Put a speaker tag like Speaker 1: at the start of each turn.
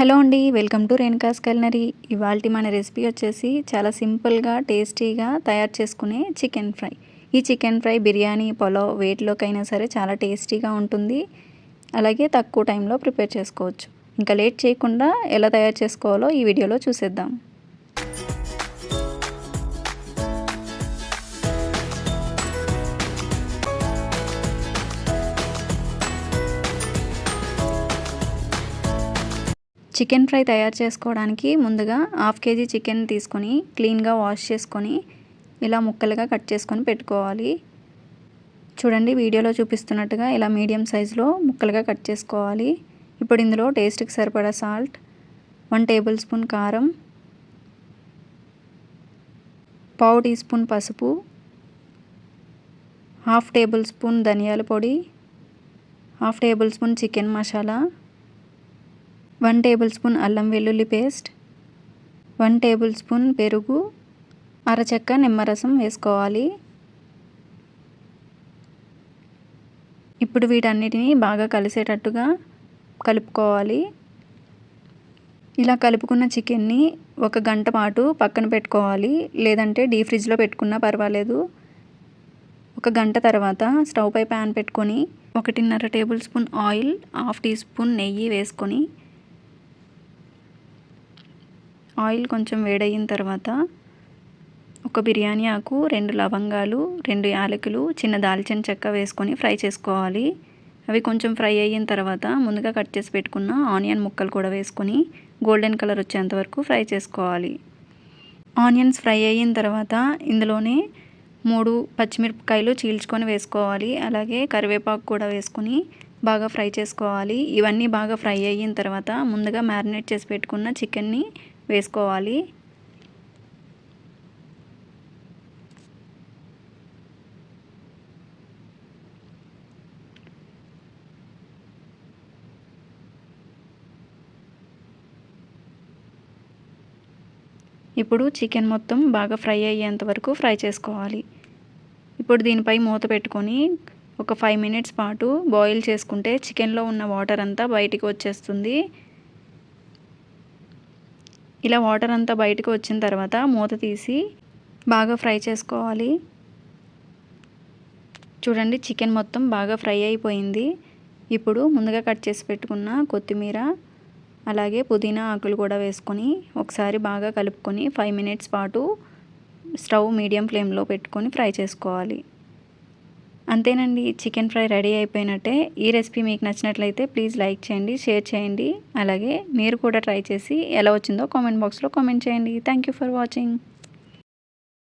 Speaker 1: Hello అండి welcome to Renuka's culinary. ఇవాళ మన రెసిపీ వచ్చేసి చాలా సింపుల్గా టేస్టీగా తయారు చేసుకునే చికెన్ ఫ్రై. ఈ చికెన్ ఫ్రై బిర్యానీ పొలావ్ వేటిలోకైనా సరే చాలా టేస్టీగా ఉంటుంది. అలాగే తక్కువ టైంలో ప్రిపేర్ చేసుకోవచ్చు. ఇంకా లేట్ చేయకుండా ఎలా తయారు చేసుకోవాలో ఈ వీడియోలో చూసేద్దాం. చికెన్ ఫ్రై తయారు చేసుకోవడానికి ముందుగా హాఫ్ కేజీ చికెన్ తీసుకొని క్లీన్గా వాష్ చేసుకొని ఇలా ముక్కలుగా కట్ చేసుకొని పెట్టుకోవాలి. చూడండి వీడియోలో చూపిస్తున్నట్టుగా ఇలా మీడియం సైజులో ముక్కలుగా కట్ చేసుకోవాలి. ఇప్పుడు ఇందులో టేస్ట్కి సరిపడా సాల్ట్ వన్ టేబుల్ స్పూన్ కారం పావు టీ స్పూన్ పసుపు హాఫ్ టేబుల్ స్పూన్ ధనియాల పొడి half tablespoon chicken masala one tablespoon అల్లం వెల్లుల్లి పేస్ట్ వన్ టేబుల్ స్పూన్ పెరుగు అరచెక్క నిమ్మరసం వేసుకోవాలి. ఇప్పుడు వీటన్నిటిని బాగా కలిసేటట్టుగా కలుపుకోవాలి. ఇలా కలుపుకున్న చికెన్ని ఒక గంట పాటు పక్కన పెట్టుకోవాలి. లేదంటే డీ ఫ్రిడ్జ్లో పెట్టుకున్నా పర్వాలేదు. ఒక గంట తర్వాత స్టవ్ పై ప్యాన్ పెట్టుకొని ఒకటిన్నర tablespoon oil half teaspoon నెయ్యి వేసుకొని ఆయిల్ కొంచెం వేడయిన తర్వాత ఒక బిర్యానీ ఆకు రెండు లవంగాలు రెండు యాలకులు చిన్న దాల్చిన చెక్క వేసుకొని ఫ్రై చేసుకోవాలి. అవి కొంచెం ఫ్రై అయిన తర్వాత ముందుగా కట్ చేసి పెట్టుకున్న ఆనియన్ ముక్కలు కూడా వేసుకొని గోల్డెన్ కలర్ వచ్చేంత వరకు ఫ్రై చేసుకోవాలి. ఆనియన్స్ ఫ్రై అయిన తర్వాత ఇందులోనే మూడు పచ్చిమిరపకాయలు చీల్చుకొని వేసుకోవాలి. అలాగే కరివేపాకు కూడా వేసుకొని బాగా ఫ్రై చేసుకోవాలి. ఇవన్నీ బాగా ఫ్రై అయిన తర్వాత ముందుగా మ్యారినేట్ చేసి పెట్టుకున్న చికెన్ని వేసుకోవాలి. ఇప్పుడు చికెన్ మొత్తం బాగా ఫ్రై అయ్యేంత వరకు ఫ్రై చేసుకోవాలి. ఇప్పుడు దీనిపై మూత పెట్టుకొని ఒక ఫైవ్ మినిట్స్ పాటు బాయిల్ చేసుకుంటే చికెన్లో ఉన్న వాటర్ అంతా బయటికి వచ్చేస్తుంది. ఇలా వాటర్ అంతా బయటకు వచ్చిన తర్వాత మూత తీసి బాగా ఫ్రై చేసుకోవాలి. చూడండి చికెన్ మొత్తం బాగా ఫ్రై అయిపోయింది. ఇప్పుడు ముందుగా కట్ చేసి పెట్టుకున్న కొత్తిమీర అలాగే పుదీనా ఆకులు కూడా వేసుకొని ఒకసారి బాగా కలుపుకొని ఫైవ్ మినిట్స్ పాటు స్టవ్ మీడియం ఫ్లేమ్లో పెట్టుకొని ఫ్రై చేసుకోవాలి. అంతేనండి చికెన్ ఫ్రై రెడీ అయిపోయినట్టే. ఈ రెసిపీ మీకు నచ్చినట్లయితే ప్లీజ్ లైక్ చేయండి షేర్ చేయండి. అలాగే మీరు కూడా ట్రై చేసి ఎలా వచ్చిందో కామెంట్ బాక్స్లో కామెంట్ చేయండి. Thank you for watching.